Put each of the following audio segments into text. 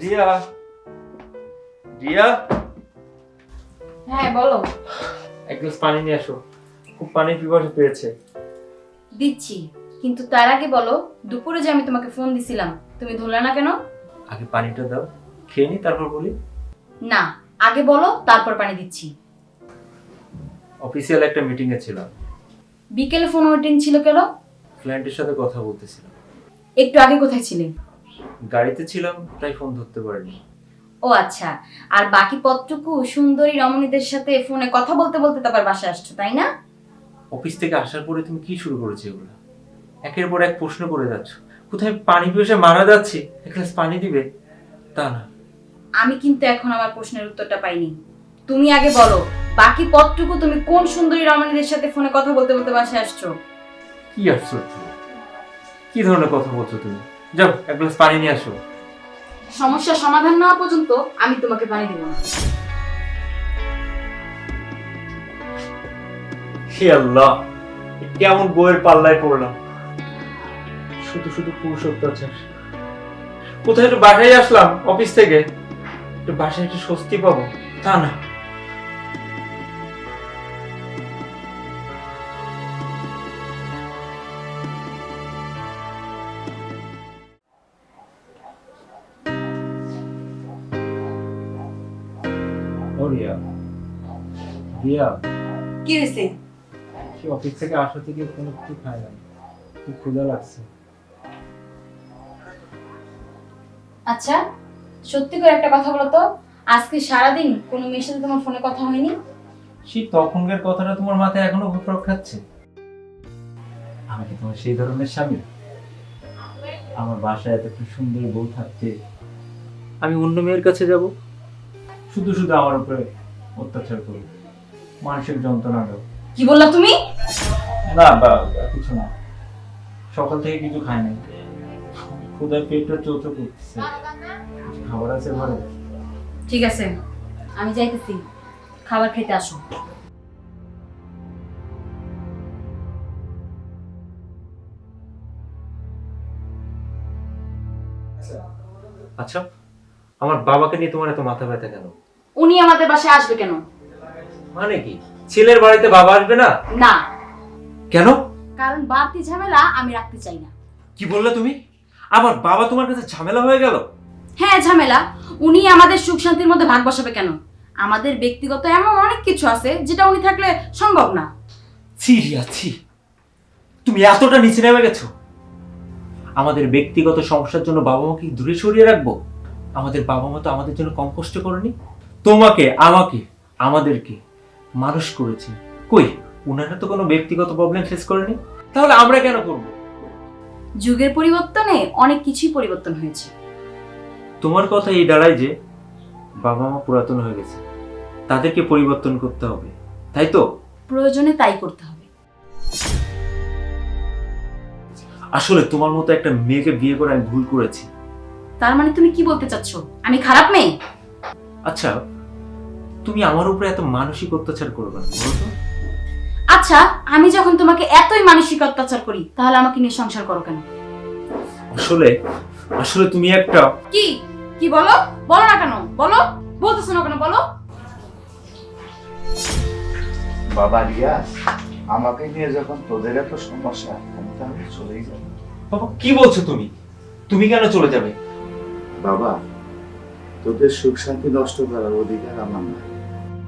রিয়া হ্যাঁ বলো। এক গ্লাস পানি নিয়ে আসো। খুব পানি পিপাসা পেয়েছে। দিচ্ছি। কিন্তু তার আগে বলো দুপুরে যে আমি তোমাকে ফোন দিছিলাম তুমি ধরলে না কেন? আগে পানিটা দাও। খেয়ে নি তারপর বলি। না আগে বলো তারপর পানি দিচ্ছি। অফিসিয়াল একটা মিটিং এ ছিলাম। বিকেলে ফোন ওয়েটিং ছিল কেন? ক্লায়েন্টের সাথে কথা বলতেছিলাম। একটু আগে কোথায় ছিলেন গাড়িতে ছিলাম তাই ফোন ধরতে পারিনি। ও আচ্ছা আর বাকি পথটুকু সুন্দরী রমণীদের সাথে ফোনে কথা বলতে বলতে তারপর বাসায় আসছো তাই না? অফিস থেকে আসার পরে তুমি কি শুরু করেছ এগুলো? একের পর এক প্রশ্ন করে যাচ্ছ। কোথায় পানি পিপাসে মারা যাচ্ছে? এক গ্লাস পানি দিবে? তা না। আমি কিন্তু এখন আমার প্রশ্নের উত্তরটা পাইনি। তুমি আগে বলো বাকি পথটুকু তুমি কোন সুন্দরী রমণীদের সাথে ফোনে কথা বলতে বলতে বাসায় আসছো? কি আশ্চর্য। কি ধরনের কথা বলছো তুমি? যাও এক গ্লাস পানি নিয়ে আসো। সমস্যার সমাধান না হওয়া পর্যন্ত আমি তোমাকে পানি দেবো না। হে আল্লাহ কেমন বইয়ের পাল্লায় পড়লাম। শুধু শুধু পুরুষ অত্যাচার কোথায় একটু বাসায় আসলাম অফিস থেকে। একটু বাসায় একটু স্বস্তি পাবো তা না। রিয়া রিয়া কি হয়েছে সে অফিস থেকে আসা থেকে কোনো কিছু খায় না খুব ক্ষুধা লাগছে। আচ্ছা সত্যি করে একটা কথা বলো তো। আজকে সারাদিন কোনো মেয়ের সাথে তোমার ফোনে কথা হয়নি? সেই তখনকার কথাটা তোমার মাথায় এখনও ঘুরপাক খাচ্ছে। আমি কি তোমার সেই ধরনের স্বামী? আমার বাসায় এত সুন্দর বউ থাকছে আমি অন্য মেয়ের কাছে যাব? শুধু শুধু আমার উপরে অত্যাচার করো মানসিক যন্ত্রণা দাও। কি বললা তুমি? না বা কিছু না। সকাল থেকে কিছু খাই নাই। ক্ষুদার পেটটা চোচো করতেছে। খাবার আছে ঘরে? ঠিক আছে আমি যাইতেছি। খাবার খেতে আসো। আচ্ছা। আমার বাবাকে নিয়ে তোমার এত মাথা ব্যথা কেন? উনি আমাদের বাসায় আসবে কেন? মানে কি? ছেলের বাড়িতে বাবা আসবে না? না। কেন? কারণ বাড়তি ঝামেলা আমি রাখতে চাই না। কি বললে তুমি? আমার বাবা তোমার কাছে ঝামেলা হয়ে গেল? হ্যাঁ ঝামেলা। উনি আমাদের সুখ শান্তির মধ্যে ভাগ বসাবে কেন? আমাদের ব্যক্তিগত এমন অনেক কিছু আছে যেটা উনি থাকলে সম্ভব না। ছি রিয়া ছি। তুমি এতটা নিচে নেমে গেছো। আমাদের ব্যক্তিগত সমস্যার জন্য বাবা মাকে দূরে সরিয়ে রাখব? আমাদের বাবা মা তো আমাদের জন্য কম কষ্ট করেনি। তোমাকে আমাকে আমাদেরকে মানুষ করেছে। কই? উনারা তো কোনো ব্যক্তিগত প্রবলেম ফেস করেনি। তাহলে আমরা কেন করব? যুগের পরিবর্তনে অনেক কিছুই পরিবর্তন হয়েছে। তোমার কথা এই দাঁড়ায় যে বাবা মা পুরাতন হয়ে গেছে। তাদেরকে পরিবর্তন করতে হবে। তাই তো? প্রয়োজনে তাই করতে হবে। আসলে তোমার মতো একটা মেয়েকে বিয়ে করে আমি ভুল করেছি। তার মানে তুমি কি বলতে চাচ্ছ? আমি খারাপ মেয়ে? আচ্ছা তুমি আমার উপরে এত মানসিক অত্যাচার করবে না বলো তো। আচ্ছা আমি যখন তোমাকে এতই মানসিক অত্যাচার করি তাহলে আমাকে নিয়ে সংসার করো কেন? আসলে আসলে তুমি একটা কি? কি বলো? বলো না কেন? বলো? বলতেছো না কেন? বলো? বাবা রিয়াজ আমাকে নিয়ে যখন তোদের এত সমস্যা আমি তাহলে চলেই যাব। বাবা কি বলছো তুমি? তুমি কেন চলে যাবে? বাবা তোদের সুখ শান্তি নষ্ট করার অধিকার আমার না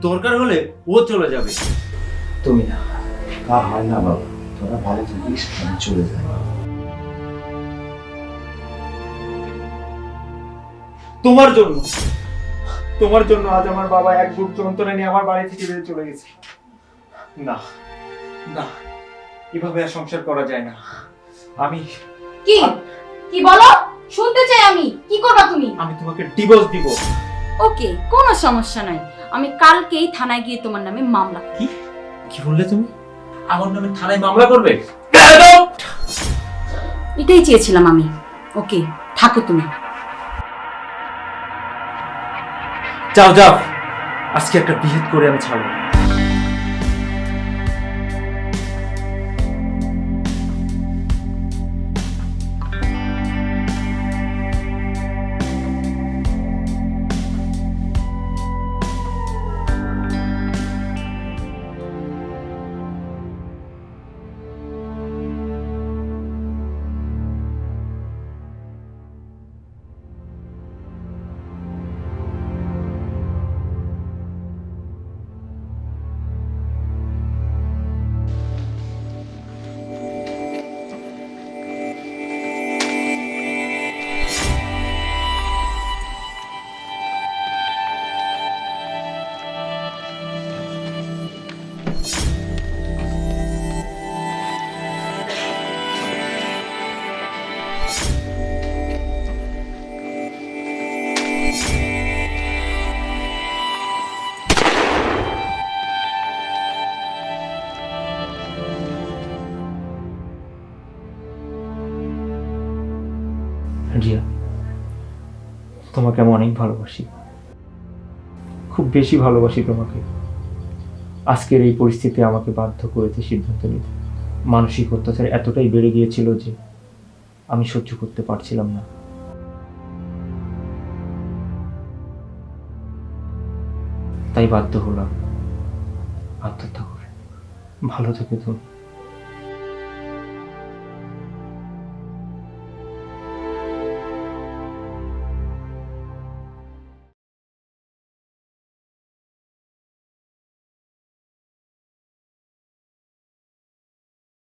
দরকার হলে ও চলে যাবে। তুমি না তা হয় না বাবা তোরা ভালো থাকিস আমি চলে যাই। তোমার জন্য তোমার জন্য আজ আমার বাবা এক বুক যন্ত্রণা নিয়ে আমার বাড়ি থেকে বেরিয়ে চলে গেছে। না না এভাবে আর সংসার করা যায় না। আমি কি? কি বলো? শুনতে চাই আমি। কি করবা তুমি? আমি তোমাকে ডিভোর্স দিব। ওকে কোনো সমস্যা নাই। আমি কালকেই থানায় গিয়ে তোমার নামে মামলা কি? কি বললে তুমি? আমার নামে থানায় মামলা করবে? এটাই চেয়েছিলাম আমি। ওকে থাকো তুমি। যাও যাও। আজকে একটা বিহেদ করে আমি ছাড়বো। রিয়া তোমাকে আমি অনেক ভালোবাসি। খুব বেশি ভালোবাসি তোমাকে। আজকের এই পরিস্থিতি আমাকে বাধ্য করেছে সিদ্ধান্ত নিতে। মানসিক অত্যাচার এতটাই বেড়ে গিয়েছিল যে আমি সহ্য করতে পারছিলাম না। তাই বাধ্য হলাম। আত্মহত্যা করে। ভালো থেকে তুমি।